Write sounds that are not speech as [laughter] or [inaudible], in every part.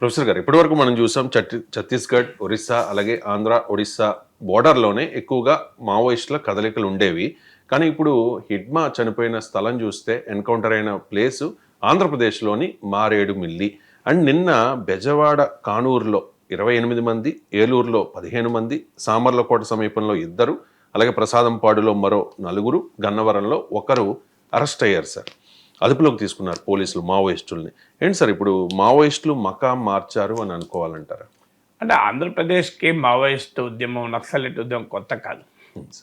Professor గారు ఇప్పటివరకు మనం చూసాం ఛత్తీస్గఢ్ ఒరిస్సా అలాగే ఆంధ్ర ఒడిస్సా బోర్డర్లోనే ఎక్కువగా మావోయిస్టుల కదలికలు ఉండేవి. కానీ ఇప్పుడు హిడ్మా చనిపోయిన స్థలం చూస్తే ఎన్కౌంటర్ అయిన ప్లేసు ఆంధ్రప్రదేశ్లోని మారేడు మిల్లి. అండ్ నిన్న బెజవాడ కానూరులో ఇరవై ఎనిమిది మంది ఏలూరులో పదిహేను మంది సామర్లకోట సమీపంలో ఇద్దరు అలాగే ప్రసాదంపాడులో మరో నలుగురు గన్నవరంలో ఒకరు అరెస్ట్ అయ్యారు సార్. అదుపులోకి తీసుకున్నారు పోలీసులు మావోయిస్టుల్ని. ఏంటి సార్ ఇప్పుడు మావోయిస్టులు మకాం మార్చారు అని అనుకోవాలంటారా? అంటే ఆంధ్రప్రదేశ్కి మావోయిస్ట్ ఉద్యమం నక్సలైట్ ఉద్యమం కొత్త కాదు.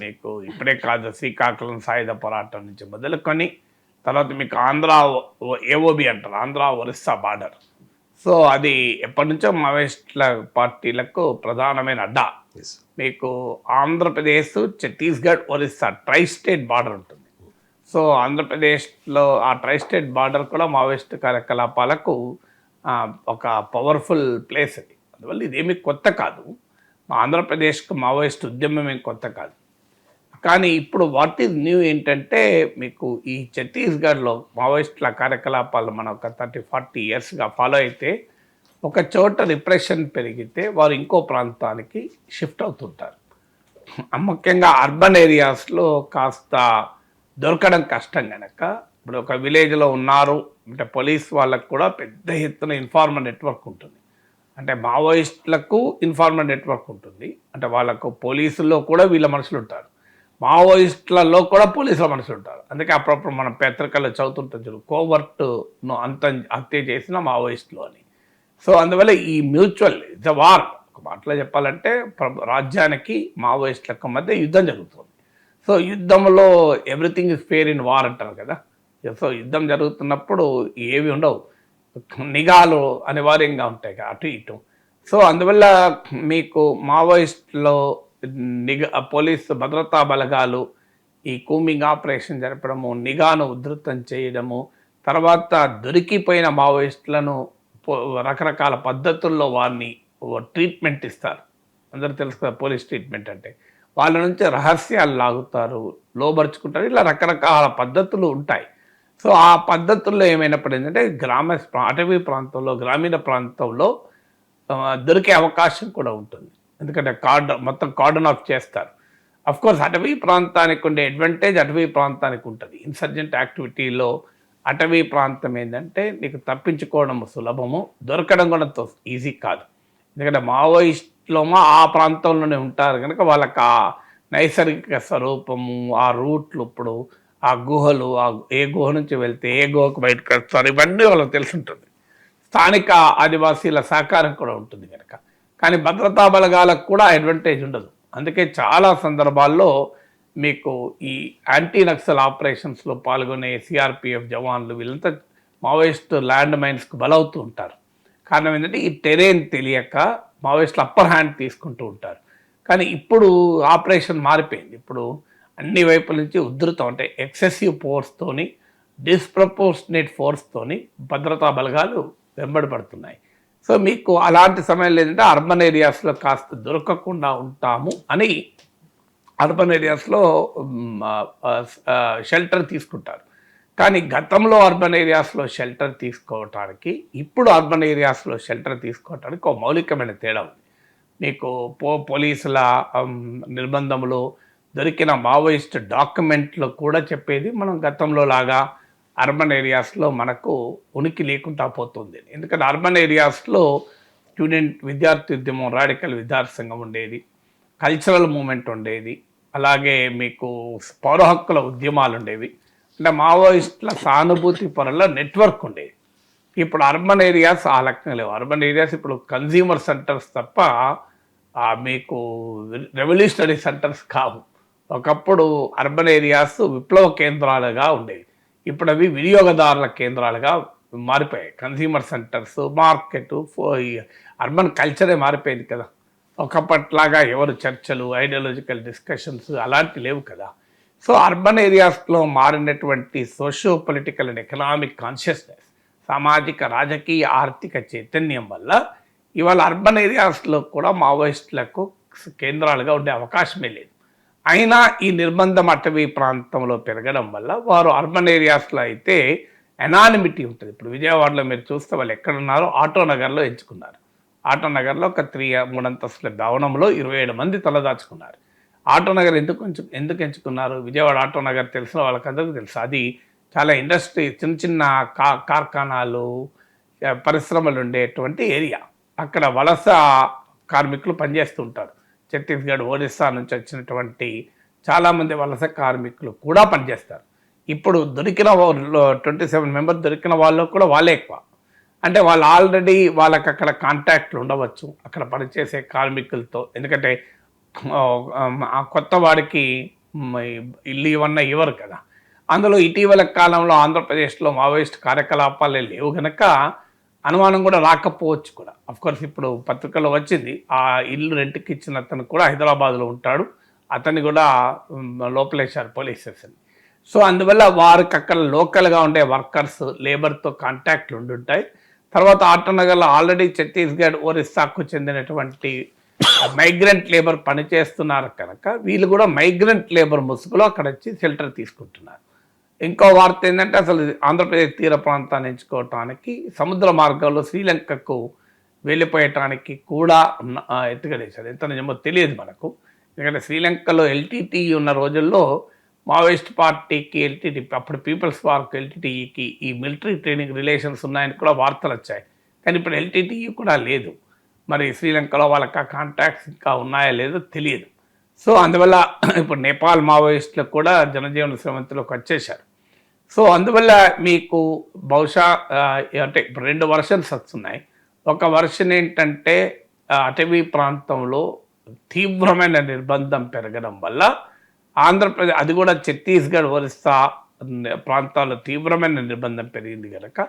మీకు ఇప్పుడే కాదు శ్రీకాకుళం సాయుధ పోరాటం నుంచి మొదలుకొని తర్వాత మీకు ఆంధ్ర ఏఓబి అంటారు ఆంధ్ర ఒరిస్సా బార్డర్. సో అది ఎప్పటి నుంచో మావోయిస్టుల పార్టీలకు ప్రధానమైన అడ్డా. మీకు Andhra Pradesh Chhattisgarh Orissa tri state border ఉంటుంది. సో ఆంధ్రప్రదేశ్లో ఆ ట్రై స్టేట్ బార్డర్ కూడా మావోయిస్ట్ కార్యకలాపాలకు ఒక పవర్ఫుల్ ప్లేస్ అది. అందువల్ల ఇదేమి కొత్త కాదు. ఆంధ్రప్రదేశ్కు మావోయిస్ట్ ఉద్యమం ఏం కొత్త కాదు. కానీ ఇప్పుడు వాట్ ఈజ్ న్యూ ఏంటంటే మీకు ఈ ఛత్తీస్గఢ్లో మావోయిస్టుల కార్యకలాపాలు మనం ఒక థర్టీ ఫార్టీ ఇయర్స్గా ఫాలో అయితే ఒక చోట రిప్రెషన్ పెరిగితే వారు ఇంకో ప్రాంతానికి షిఫ్ట్ అవుతుంటారు. ముఖ్యంగా అర్బన్ ఏరియాస్లో కాస్త దొరకడం కష్టం కనుక ఇప్పుడు ఒక విలేజ్లో ఉన్నారు అంటే పోలీస్ వాళ్ళకు కూడా పెద్ద ఎత్తున ఇన్ఫార్మర్ నెట్వర్క్ ఉంటుంది. అంటే మావోయిస్టులకు ఇన్ఫార్మర్ నెట్వర్క్ ఉంటుంది. అంటే వాళ్ళకు పోలీసుల్లో కూడా వీళ్ళ మనుషులు ఉంటారు. మావోయిస్టులలో కూడా పోలీసుల మనుషులు ఉంటారు. అందుకే అప్పుడప్పుడు మనం పత్రికల్లో చదువుతుంటాం చూడు కోవర్ట్ను అంత హత్య చేసిన మావోయిస్టులు అని. సో అందువల్ల ఈ మ్యూచువల్ ఇట్స్ అ వార్ ఒక మాటలో చెప్పాలంటే ప్ర- రాజ్యానికి మావోయిస్టులకు మధ్య యుద్ధం జరుగుతుంది. సో యుద్ధంలో everything is fair in war అంటారు కదా. సో యుద్ధం జరుగుతున్నప్పుడు ఏవి ఉండవు. నిఘాలు అనివార్యంగా ఉంటాయి అటు ఇటు. సో అందువల్ల మీకు మావోయిస్ట్లో నిఘా పోలీసు భద్రతా బలగాలు ఈ కూమింగ్ ఆపరేషన్ జరపడము నిఘాను ఉధృతం చేయడము తర్వాత దొరికిపోయిన మావోయిస్టులను రకరకాల పద్ధతుల్లో వారిని ట్రీట్మెంట్ ఇస్తారు. అందరూ తెలుసు కదా పోలీస్ ట్రీట్మెంట్ అంటే. వాళ్ళ నుంచి రహస్యాలు లాగుతారు లోబరుచుకుంటారు. ఇలా రకరకాల పద్ధతులు ఉంటాయి. సో ఆ పద్ధతుల్లో ఏమైనప్పుడు ఏంటంటే గ్రామ అటవీ ప్రాంతంలో గ్రామీణ ప్రాంతంలో దొరికే అవకాశం కూడా ఉంటుంది. ఎందుకంటే కార్డ్ మొత్తం కార్డన్ ఆఫ్ చేస్తారు. అఫ్ కోర్స్ అటవీ ప్రాంతానికి ఉండే అడ్వాంటేజ్ అటవీ ప్రాంతానికి ఉంటుంది. ఇన్సర్జెంట్ యాక్టివిటీలో అటవీ ప్రాంతం ఏంటంటే నీకు తప్పించుకోవడం సులభము దొరకడం కూడా ఈజీ కాదు. ఎందుకంటే మావోయిస్ట్ మావోయిస్టులోమో ఆ ప్రాంతంలోనే ఉంటారు. కనుక వాళ్ళకి ఆ నైసర్గిక స్వరూపము ఆ రూట్లు ఇప్పుడు ఆ గుహలు ఆ ఏ గుహ నుంచి వెళ్తే ఏ గుహకు బయటకు వస్తారు ఇవన్నీ వాళ్ళకి తెలుసుంటుంది. స్థానిక ఆదివాసీల సహకారం కూడా ఉంటుంది కనుక కానీ భద్రతా బలగాలకు కూడా అడ్వాంటేజ్ ఉండదు. అందుకే చాలా సందర్భాల్లో మీకు ఈ యాంటీ నక్సల్ ఆపరేషన్స్లో పాల్గొనే సిఆర్పిఎఫ్ జవాన్లు వీళ్ళంతా మావోయిస్ట్ ల్యాండ్ మైన్స్కు బలవుతూ ఉంటారు. కారణం ఏంటంటే ఈ టెరేన్ తెలియక మావోయిస్టులు అప్పర్ హ్యాండ్ తీసుకుంటూ ఉంటారు. కానీ ఇప్పుడు ఆపరేషన్ మారిపోయింది. ఇప్పుడు అన్ని వైపుల నుంచి ఉధృతం అంటే ఎక్సెసివ్ ఫోర్స్తోని డిస్ప్రపోర్షనేట్ ఫోర్స్తోని భద్రతా బలగాలు వెంబడబడుతున్నాయి. సో మీకు అలాంటి సమయంలో ఏంటంటే అర్బన్ ఏరియాస్లో కాస్త దొరకకుండా ఉంటాము అని అర్బన్ ఏరియాస్లో షెల్టర్ తీసుకుంటారు. కానీ గతంలో అర్బన్ ఏరియాస్లో షెల్టర్ తీసుకోవటానికి ఇప్పుడు అర్బన్ ఏరియాస్లో షెల్టర్ తీసుకోవటానికి ఒక మౌలికమైన తేడా ఉంది. మీకు పో పోలీసుల నిర్బంధములు దొరికిన మావోయిస్ట్ డాక్యుమెంట్లు కూడా చెప్పేది మనం గతంలో లాగా అర్బన్ ఏరియాస్లో మనకు ఉనికి లేకుండా పోతుంది. ఎందుకంటే అర్బన్ ఏరియాస్లో స్టూడెంట్ విద్యార్థి ఉద్యమం రాడికల్ విద్యార్థి సంఘం ఉండేది కల్చరల్ మూమెంట్ ఉండేది అలాగే మీకు పౌర హక్కుల ఉద్యమాలు ఉండేవి. అంటే మావోయిస్టుల సానుభూతి పరుల నెట్వర్క్ ఉండేది ఇప్పుడు అర్బన్ ఏరియాస్ ఆ లెక్కన లేవు. అర్బన్ ఏరియాస్ ఇప్పుడు కన్జ్యూమర్ సెంటర్స్ తప్ప ఆ, మీకు రెవల్యూషనరీ సెంటర్స్ కావు. ఒకప్పుడు అర్బన్ ఏరియాస్ విప్లవ కేంద్రాలుగా ఉండేవి. ఇప్పుడు అవి వినియోగదారుల కేంద్రాలుగా మారిపోయాయి. కన్జ్యూమర్ సెంటర్స్ మార్కెట్ అర్బన్ కల్చరే మారిపోయింది కదా. ఒకప్పట్లాగా ఎవరు చర్చలు ఐడియాలజికల్ డిస్కషన్స్ అలాంటి లేవు కదా. సో అర్బన్ ఏరియాస్లో మారినటువంటి socio political and economic consciousness సామాజిక రాజకీయ ఆర్థిక చైతన్యం వల్ల ఇవాళ అర్బన్ ఏరియాస్లో కూడా మావోయిస్టులకు కేంద్రాలుగా ఉండే అవకాశమే లేదు. అయినా ఈ నిర్బంధం అటవీ ప్రాంతంలో పెరగడం వల్ల వారు అర్బన్ ఏరియాస్లో అయితే ఎనానిమిటీ ఉంటుంది. ఇప్పుడు విజయవాడలో మీరు చూస్తే వాళ్ళు ఎక్కడ ఉన్నారో ఆటో నగర్లో ఎంచుకున్నారు. ఆటో నగర్లో ఒక త్రీ మూడు అంతస్తుల భవనంలో ఇరవై ఏడు మంది తలదాచుకున్నారు. ఆటో నగర్ ఎందుకు ఎంచు ఎందుకు ఎంచుకున్నారు? విజయవాడ ఆటో నగర్ తెలిసిన వాళ్ళకందరికీ తెలుసు. అది చాలా ఇండస్ట్రీ చిన్న చిన్న కా కార్ఖానాలు పరిశ్రమలు ఉండేటువంటి ఏరియా. అక్కడ వలస కార్మికులు పనిచేస్తుంటారు. ఛత్తీస్గఢ్ ఒడిస్సా నుంచి వచ్చినటువంటి చాలామంది వలస కార్మికులు కూడా పనిచేస్తారు. ఇప్పుడు దొరికిన ట్వంటీ సెవెన్ మెంబర్స్ దొరికిన వాళ్ళు కూడా వాళ్ళే ఎక్కువ. అంటే వాళ్ళు ఆల్రెడీ వాళ్ళకి అక్కడ కాంటాక్ట్లు ఉండవచ్చు. అక్కడ పనిచేసే కార్మికులతో. ఎందుకంటే ఆ, కొత్త వాడికి ఇల్లు ఇవన్నీ ఇవ్వరు కదా. అందులో ఇటీవల కాలంలో ఆంధ్రప్రదేశ్లో మావోయిస్ట్ కార్యకలాపాలే లేవు గనక అనుమానం కూడా రాకపోవచ్చు కూడా. అఫ్కోర్స్ ఇప్పుడు పత్రికలో వచ్చింది ఆ ఇల్లు రెంట్కి ఇచ్చిన అతను కూడా హైదరాబాద్లో ఉంటాడు అతన్ని కూడా లోపలేశారు పోలీస్ స్టేషన్ సో అందువల్ల వారికి అక్కడ లోకల్గా ఉండే వర్కర్స్ లేబర్తో కాంటాక్ట్లు ఉండుంటాయి. తర్వాత ఆటనగర్లో ఆల్రెడీ ఛత్తీస్గఢ్ ఒరిస్సాకు చెందినటువంటి మైగ్రెంట్ లేబర్ పనిచేస్తున్నారు కనుక వీళ్ళు కూడా మైగ్రెంట్ లేబర్ ముసుగులో అక్కడ వచ్చి షెల్టర్ తీసుకుంటున్నారు. ఇంకో వార్త ఏంటంటే అసలు ఆంధ్రప్రదేశ్ తీర ప్రాంతాన్ని ఎంచుకోవటానికి సముద్ర మార్గంలో శ్రీలంకకు వెళ్ళిపోయటానికి కూడా ఎత్తుగడేశారు. ఎంత నిజమో తెలియదు మనకు. ఎందుకంటే శ్రీలంకలో ఎల్టీటీ ఉన్న రోజుల్లో మావోయిస్ట్ పార్టీకి ఎల్టీటీ అప్పుడు పీపుల్స్ పార్క్ ఎల్టీటీఈకి ఈ మిలిటరీ ట్రైనింగ్ రిలేషన్స్ ఉన్నాయని కూడా వార్తలు వచ్చాయి. కానీ ఇప్పుడు ఎల్టీటీఈ కూడా లేదు. మరి శ్రీలంకలో వాళ్ళకి కాంటాక్ట్స్ ఇంకా ఉన్నాయా లేదో తెలియదు. సో అందువల్ల ఇప్పుడు నేపాల్ మావోయిస్టులకు కూడా జనజీవన శ్రమంతిలోకి వచ్చేశారు. సో అందువల్ల మీకు బహుశా అంటే ఇప్పుడు రెండు వర్షన్స్ వస్తున్నాయి. ఒక వర్షన్ ఏంటంటే అటవీ ప్రాంతంలో తీవ్రమైన నిర్బంధం పెరగడం వల్ల ఆంధ్రప్రదేశ్ అది కూడా ఛత్తీస్గఢ్ ఒరిస్సా ప్రాంతాల్లో తీవ్రమైన నిర్బంధం పెరిగింది కనుక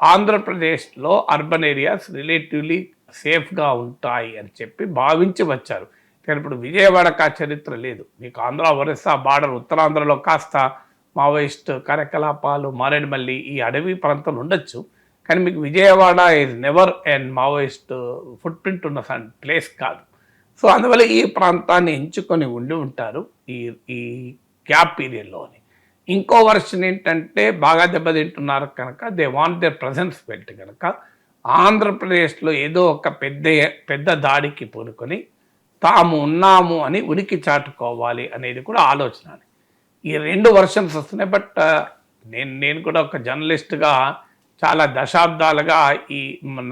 ఆంధ్రప్రదేశ్లో అర్బన్ ఏరియాస్ రిలేటివ్లీ సేఫ్గా ఉంటాయి అని చెప్పి భావించి వచ్చారు. కానీ ఇప్పుడు విజయవాడకు చరిత్ర లేదు. మీకు ఆంధ్ర ఒరిస్సా బార్డర్ ఉత్తరాంధ్రలో కాస్త మావోయిస్ట్ కార్యకలాపాలు మారేడుమల్లి ఈ అడవి ప్రాంతం ఉండొచ్చు. కానీ మీకు Vijayawada is never and Maoist footprint ఉన్న ప్లేస్ కాదు. సో అందువల్ల ఈ ప్రాంతాన్ని ఎంచుకొని ఉండి ఉంటారు ఈ ఈ గ్యాప్ పీరియడ్లోని. ఇంకో వర్షన్ ఏంటంటే బాగా దెబ్బతింటున్నారు కనుక they want their presence belt కనుక ఆంధ్రప్రదేశ్లో ఏదో ఒక పెద్ద పెద్ద దాడికి పూనుకొని తాము ఉన్నాము అని ఉనికి చాటుకోవాలి అనేది కూడా ఆలోచన ఈ రెండు వర్షన్స్ వస్తున్నాయి బట్ నేను నేను కూడా ఒక జర్నలిస్ట్గా చాలా దశాబ్దాలుగా ఈ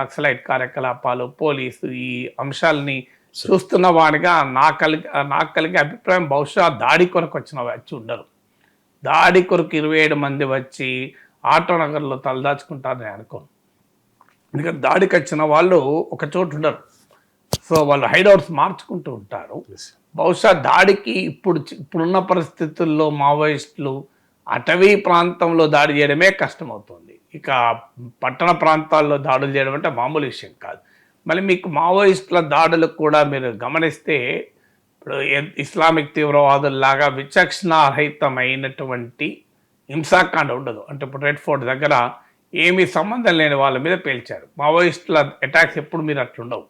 నక్సలైట్ కార్యకలాపాలు పోలీసు ఈ అంశాలని చూస్తున్న వాడిగా నా కలిగి నాకు కలిగే అభిప్రాయం బహుశా దాడి కొరకు వచ్చిన వచ్చి ఉండరు. దాడి కొరకు ఇరవై ఏడు మంది వచ్చి ఆటో నగర్లో తలదాచుకుంటారని అనుకోను. ఎందుకంటే దాడికి వచ్చిన వాళ్ళు ఒక చోటు ఉండరు. సో వాళ్ళు హైడౌట్స్ మార్చుకుంటూ ఉంటారు. బహుశా దాడికి ఇప్పుడు ఇప్పుడున్న పరిస్థితుల్లో మావోయిస్టులు అటవీ ప్రాంతంలో దాడి చేయడమే కష్టమవుతుంది. ఇక పట్టణ ప్రాంతాల్లో దాడులు చేయడం అంటే మామూలు విషయం కాదు. మళ్ళీ మీకు మావోయిస్టుల దాడులు కూడా మీరు గమనిస్తే ఇప్పుడు ఇస్లామిక్ తీవ్రవాదుల్లాగా విచక్షణారహితమైనటువంటి హింసాకాండ ఉండదు. అంటే ఇప్పుడు రెడ్ ఫోర్ట్ దగ్గర ఏమీ సంబంధం లేని వాళ్ళ మీద పేల్చారు. మావోయిస్టుల అటాక్స్ ఎప్పుడు మీరు అట్లుండవు.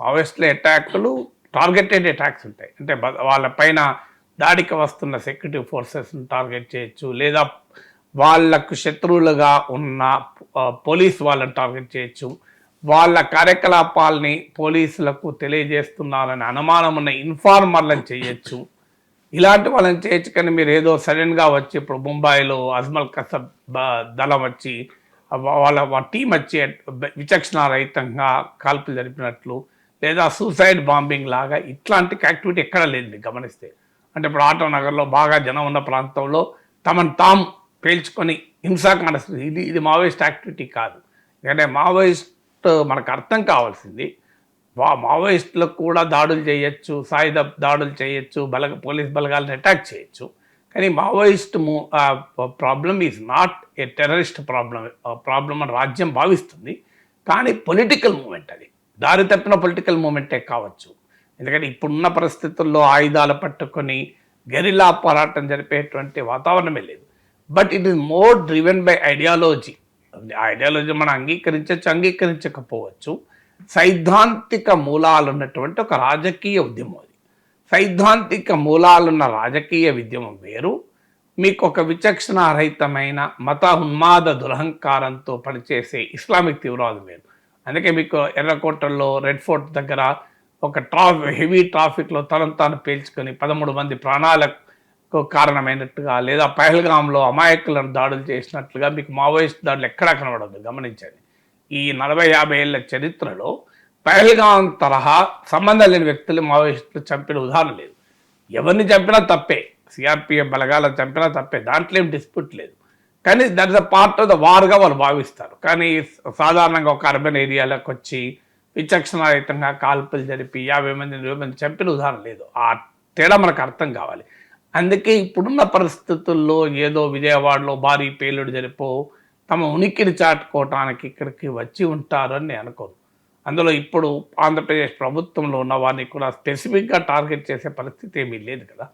మావోయిస్టుల అటాక్లు టార్గెటెడ్ అటాక్స్ ఉంటాయి. అంటే వాళ్ళ పైన దాడికి వస్తున్న సెక్యూరిటీ ఫోర్సెస్ని టార్గెట్ చేయొచ్చు లేదా వాళ్ళకు శత్రువులుగా ఉన్న పోలీస్ వాళ్ళని టార్గెట్ చేయొచ్చు. వాళ్ళ కార్యకలాపాలని పోలీసులకు తెలియజేస్తున్నారని అనుమానం ఉన్న ఇన్ఫార్మర్లను చేయొచ్చు. ఇలాంటి వాళ్ళని చేయొచ్చు కానీ మీరు ఏదో సడన్గా వచ్చి ఇప్పుడు ముంబైలో అజ్మల్ కసబ్ దళం వచ్చి వాళ్ళ టీం వచ్చి విచక్షణారహితంగా కాల్పులు జరిపినట్లు లేదా సూసైడ్ బాంబింగ్ లాగా ఇట్లాంటి యాక్టివిటీ ఎక్కడ లేదు గమనిస్తే. అంటే ఇప్పుడు ఆటో నగర్లో బాగా జనం ఉన్న ప్రాంతంలో తమను తాము పేల్చుకొని హింసాకాండ ఇది ఇది మావోయిస్ట్ యాక్టివిటీ కాదు. ఎందుకంటే మావోయిస్ట్ మనకు అర్థం కావాల్సింది మావోయిస్టులకు కూడా దాడులు చేయొచ్చు సాయుధ దాడులు చేయొచ్చు బలగ పోలీస్ బలగాలను అటాక్ చేయొచ్చు. కానీ Maoist problem is not a terrorist problem problem అని రాజ్యం భావిస్తుంది. కానీ పొలిటికల్ మూమెంట్ అది. దారి తప్పిన పొలిటికల్ మూమెంటే కావచ్చు. ఎందుకంటే ఇప్పుడున్న పరిస్థితుల్లో ఆయుధాలు పట్టుకొని గెరిలా పోరాటం జరిపేటువంటి వాతావరణమే లేదు. But it is more driven by ideology. Ideology మనం అంగీకరించవచ్చు అంగీకరించకపోవచ్చు. సైద్ధాంతిక మూలాలు ఉన్నటువంటి ఒక రాజకీయ ఉద్యమం సైద్ధాంతిక మూలాలున్న రాజకీయ విద్యము వేరు. మీకు ఒక విచక్షణ రహితమైన మత ఉన్మాద దురహంకారంతో పనిచేసే ఇస్లామిక్ తీవ్రవాదం వేరు. అందుకే మీకు ఎర్రకోటల్లో రెడ్ ఫోర్ట్ దగ్గర ఒక ట్రాఫిక్ హెవీ ట్రాఫిక్లో తనను తాను పేల్చుకొని పదమూడు మంది ప్రాణాలకు కారణమైనట్టుగా లేదా పహల్గాంలో అమాయకులను దాడులు చేసినట్లుగా మీకు మావోయిస్ట్ దాడులు ఎక్కడా కనబడదు గమనించండి. ఈ నలభై యాభై ఏళ్ళ చరిత్రలో పహల్గాం తరహా సంబంధం లేని వ్యక్తులు మావోయిస్టులు చంపిన ఉదాహరణ లేదు. ఎవరిని చంపినా తప్పే. సిఆర్పిఎఫ్ బలగాలను చంపినా తప్పే. దాంట్లో ఏం డిస్ప్యూట్ లేదు. కానీ that is a part of the వార్గా వాళ్ళు భావిస్తారు. కానీ సాధారణంగా ఒక అర్బన్ ఏరియాలోకి వచ్చి విచక్షణారహితంగా కాల్పులు జరిపి యాభై మంది ఇరవై మంది చంపిన ఉదాహరణ లేదు. ఆ తేడా మనకు అర్థం కావాలి. అందుకే ఇప్పుడున్న పరిస్థితుల్లో ఏదో విజయవాడలో భారీ పేలుడు జరిపో తమ ఉనికిని చాటుకోవటానికి ఇక్కడికి వచ్చి ఉంటారని నేను అనుకోను. అందులో ఇప్పుడు ఆంధ్రప్రదేశ్ ప్రభుత్వంలో ఉన్న వారిని కూడా స్పెసిఫిక్గా టార్గెట్ చేసే పరిస్థితి ఏమీ లేదు కదా.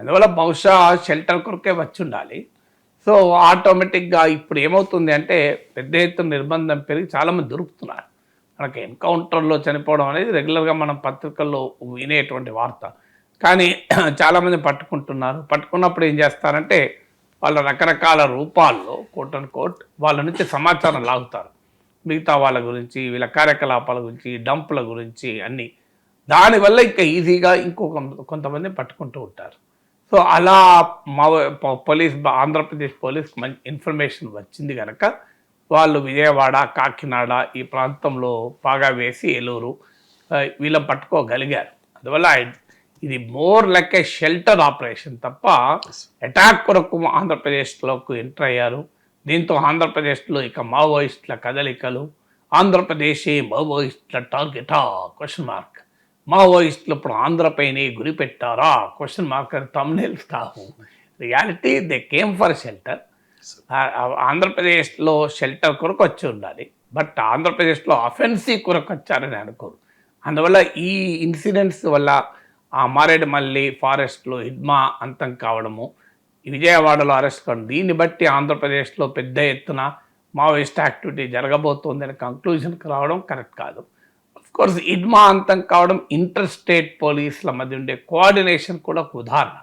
అందువల్ల బహుశా షెల్టర్ కొరకే వచ్చి ఉండాలి సో ఆటోమేటిక్గా ఇప్పుడు ఏమవుతుంది అంటే పెద్ద ఎత్తున నిర్బంధం పెరిగి చాలామంది దొరుకుతున్నారు. మనకి ఎన్కౌంటర్లో చనిపోవడం అనేది రెగ్యులర్గా మనం పత్రికల్లో వినేటువంటి వార్త. కానీ [clears throat] చాలామంది పట్టుకుంటున్నారు. పట్టుకున్నప్పుడు ఏం చేస్తారంటే వాళ్ళ రకరకాల రూపాల్లో కోట్ అండ్ కోట్ వాళ్ళ నుంచి సమాచారం లాగుతారు. మిగతా వాళ్ళ గురించి వీళ్ళ కార్యకలాపాల గురించి డంపుల గురించి అన్నీ. దానివల్ల ఇంకా ఈజీగా ఇంకొక కొంతమంది పట్టుకుంటూ ఉంటారు. సో అలా మా పోలీస్ ఆంధ్రప్రదేశ్ పోలీస్ మంచి ఇన్ఫర్మేషన్ వచ్చింది కనుక వాళ్ళు విజయవాడ కాకినాడ ఈ ప్రాంతంలో బాగా వేసి ఏలూరు వీళ్ళని పట్టుకోగలిగారు. అందువల్ల ఇది more like a shelter operation తప్ప అటాక్ కొరకు ఆంధ్రప్రదేశ్లోకి ఎంటర్ అయ్యారు. దీంతో ఆంధ్రప్రదేశ్లో ఇక మావోయిస్టుల కదలికలు ఆంధ్రప్రదేశే మావోయిస్టుల టార్గెటా? క్వశ్చన్ మార్క్ మావోయిస్టులు ఇప్పుడు ఆంధ్రపైనే గురి పెట్టారా క్వశ్చన్ మార్క్ అని thumbnail stuff reality they came for shelter ఆంధ్రప్రదేశ్లో షెల్టర్ కొరకు వచ్చి ఉండాలి. బట్ ఆంధ్రప్రదేశ్లో అఫెన్సివ్ కొరకు వచ్చారని అనుకోరు. అందువల్ల ఈ ఇన్సిడెంట్స్ వల్ల ఆ మారేడుమల్లి ఫారెస్ట్లో హిడ్మా అంతం కావడము విజయవాడలో అరెస్ట్ కావడం దీన్ని బట్టి ఆంధ్రప్రదేశ్లో పెద్ద ఎత్తున మావోయిస్ట్ యాక్టివిటీ జరగబోతోందని కంక్లూజన్కి రావడం కరెక్ట్ కాదు. కోర్స్ ఇడ్మా అంతం కావడం ఇంటర్ స్టేట్ పోలీసుల మధ్య ఉండే కోఆర్డినేషన్ కూడా ఒక ఉదాహరణ.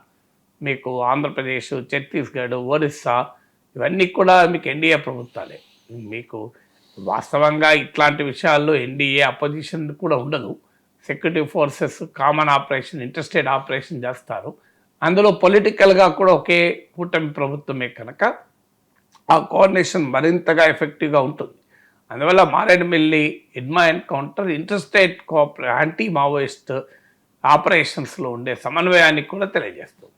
మీకు ఆంధ్రప్రదేశ్ ఛత్తీస్గఢ్ ఒరిస్సా ఇవన్నీ కూడా మీకు ఎన్డీఏ ప్రభుత్వాలే. మీకు వాస్తవంగా ఇట్లాంటి విషయాల్లో ఎన్డీఏ అపోజిషన్ కూడా ఉండదు. Security forces common operation interstate operation చేస్తారు. అందులో పొలిటికల్గా కూడా ఒకే కూటమి ప్రభుత్వమే కనుక ఆ కోఆర్డినేషన్ మరింతగా ఎఫెక్టివ్గా ఉంటుంది. అందువల్ల Maredumilli Idma encounter interstate cooperation anti Maoist ఆపరేషన్స్లో ఉండే సమన్వయానికి కూడా తెలియజేస్తుంది.